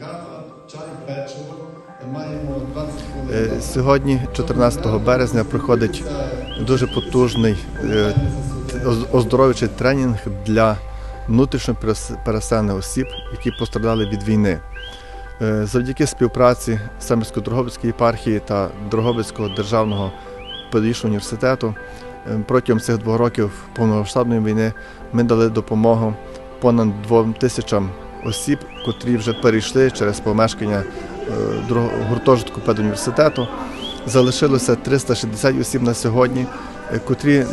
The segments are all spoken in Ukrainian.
кава, чай, печиво. Маємо 20 хвилин. Е, Сьогодні, 14 березня, проходить дуже потужний е, оздоровчий тренінг для внутрішньо переселених осіб, які постраждали від війни. Е, Завдяки співпраці Самбірсько-Дрогобицької єпархії та Дрогобицького державного педагогічного університету протягом цих двох років повномасштабної війни ми дали допомогу понад двом тисячам осіб, котрі вже перейшли через помешкання е, гуртожитку педуніверситету. Залишилося 360 осіб на сьогодні, е, котрі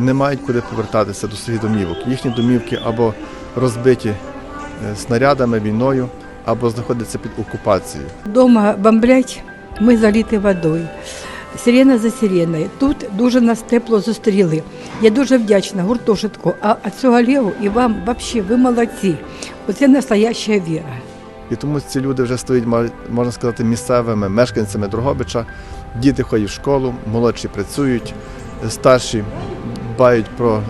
не мають куди повертатися до своїх домівок. Їхні домівки або розбиті е, снарядами, війною, або знаходяться під окупацією. Дома бомблять, ми заліті водою. Сирена за сиреною. Тут дуже нас тепло зустріли. Я дуже вдячна гуртожитку, а, цього Лєву і вам взагалі ви молодці. Оце настояща віра. І тому ці люди вже стають, можна сказати, місцевими мешканцями Дрогобича. Діти ходять в школу, молодші працюють, старші дбають про ем,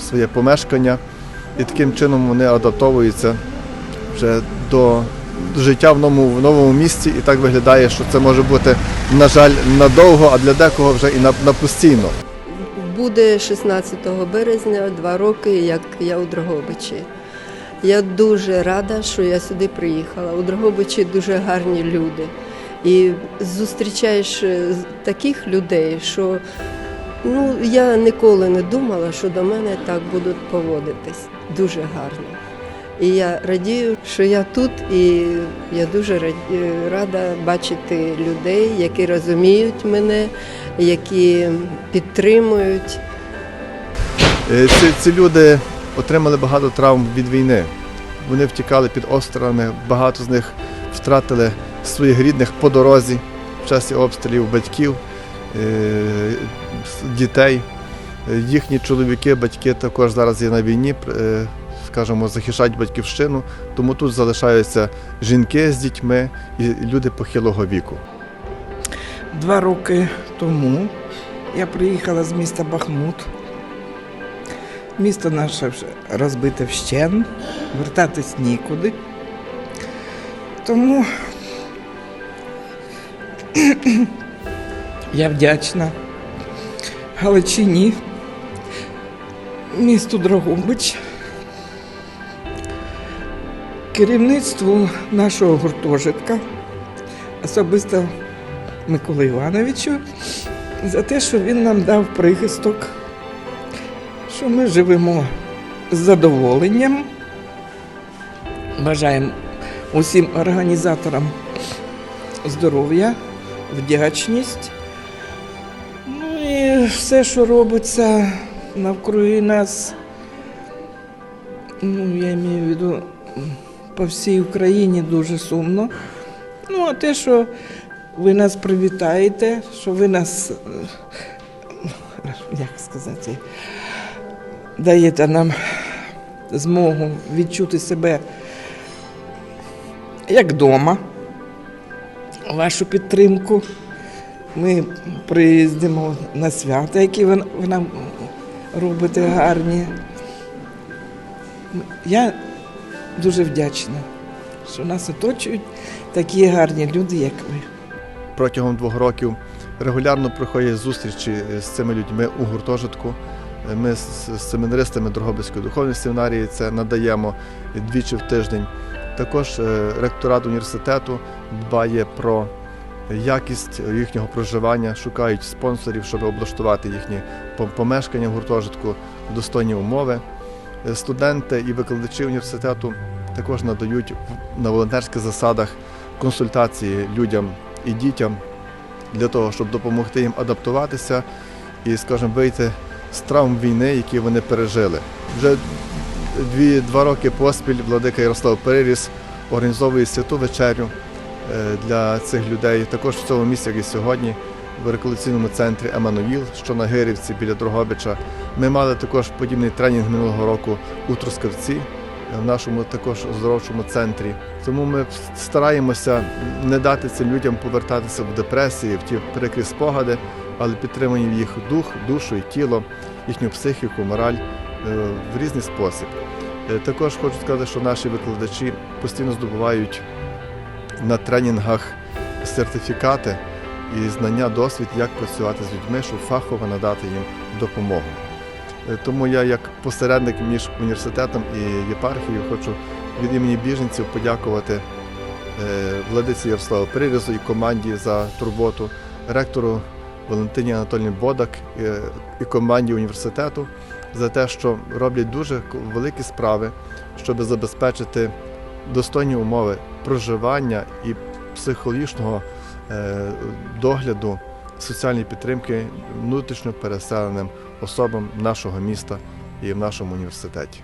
своє помешкання, і таким чином вони адаптовуються вже до життя в новому, в новому місці. І так виглядає, що це може бути, на жаль, надовго, а для декого вже і на, на постійно. Буде 16 березня два роки, як я у Дрогобичі. Я дуже рада, що я сюди приїхала. У Дрогобичі дуже гарні люди. І зустрічаєш е, таких людей, що ну, я ніколи не думала, що до мене так будуть поводитись. Дуже гарно. І я радію, що я тут, і я дуже раді- рада бачити людей, які розуміють мене, які підтримують. Е, Ці, ці люди отримали багато травм від війни. Вони втікали під острами, багато з них втратили своїх рідних по дорозі в часі обстрілів, батьків, е, дітей. Е, Їхні чоловіки, батьки також зараз є на війні, е, скажімо, захищають батьківщину, тому тут залишаються жінки з дітьми і люди похилого віку. Два роки тому я приїхала з міста Бахмут. Місто наше розбите вщен, вертатись нікуди. Тому я вдячна Галичині, місту Дрогобич, керівництву нашого гуртожитка, особисто Миколі Івановичу за те, що він нам дав прихисток, що ми живемо з задоволенням. Бажаємо усім організаторам здоров'я, вдячність. Ну і все, що робиться навкруги нас, ну, я маю в виду по всій Україні дуже сумно. Ну, а те, що ви нас привітаєте, що ви нас, е, як сказати, даєте нам змогу відчути себе як вдома, вашу підтримку. Ми приїздимо на свята, які ви, нам робите гарні. Я дуже вдячна, що нас оточують такі гарні люди, як ви. протягом двох років регулярно проходять зустрічі з цими людьми у гуртожитку. Ми з семінаристами Дрогобицької духовної семінарії це надаємо двічі в тиждень. Також е, ректорат університету дбає про якість їхнього проживання, шукають спонсорів, щоб облаштувати їхні помешкання в гуртожитку, достойні умови. Е, Студенти і викладачі університету також надають на волонтерських засадах консультації людям і дітям для того, щоб допомогти їм адаптуватися і, скажімо, вийти з травм війни, які вони пережили. Вже дві, два роки поспіль владика Ярослав Переріс організовує святу вечерю е, для цих людей. Також в цьому місці, як і сьогодні, в реколекційному центрі Еммануїл, що на Гирівці біля Дрогобича. Ми мали також подібний тренінг минулого року у Трускавці в нашому також оздоровчому центрі. Тому ми стараємося не дати цим людям повертатися в депресії, в ті прикрі спогади, але підтримуємо їх дух, душу і тіло, їхню психіку, мораль е, в різний спосіб. Е, Також хочу сказати, що наші викладачі постійно здобувають на тренінгах сертифікати і знання, досвід, як працювати з людьми, щоб фахово надати їм допомогу. Е, Тому я, як посередник між університетом і єпархією, хочу від імені біженців подякувати е, владиці Ярославу Прирізу і команді за турботу, ректору Валентині Анатольні Бодак е, і команді університету за те, що роблять дуже великі справи, щоб забезпечити достойні умови проживання і психологічного догляду, соціальної підтримки внутрішньо переселеним особам нашого міста і в нашому університеті.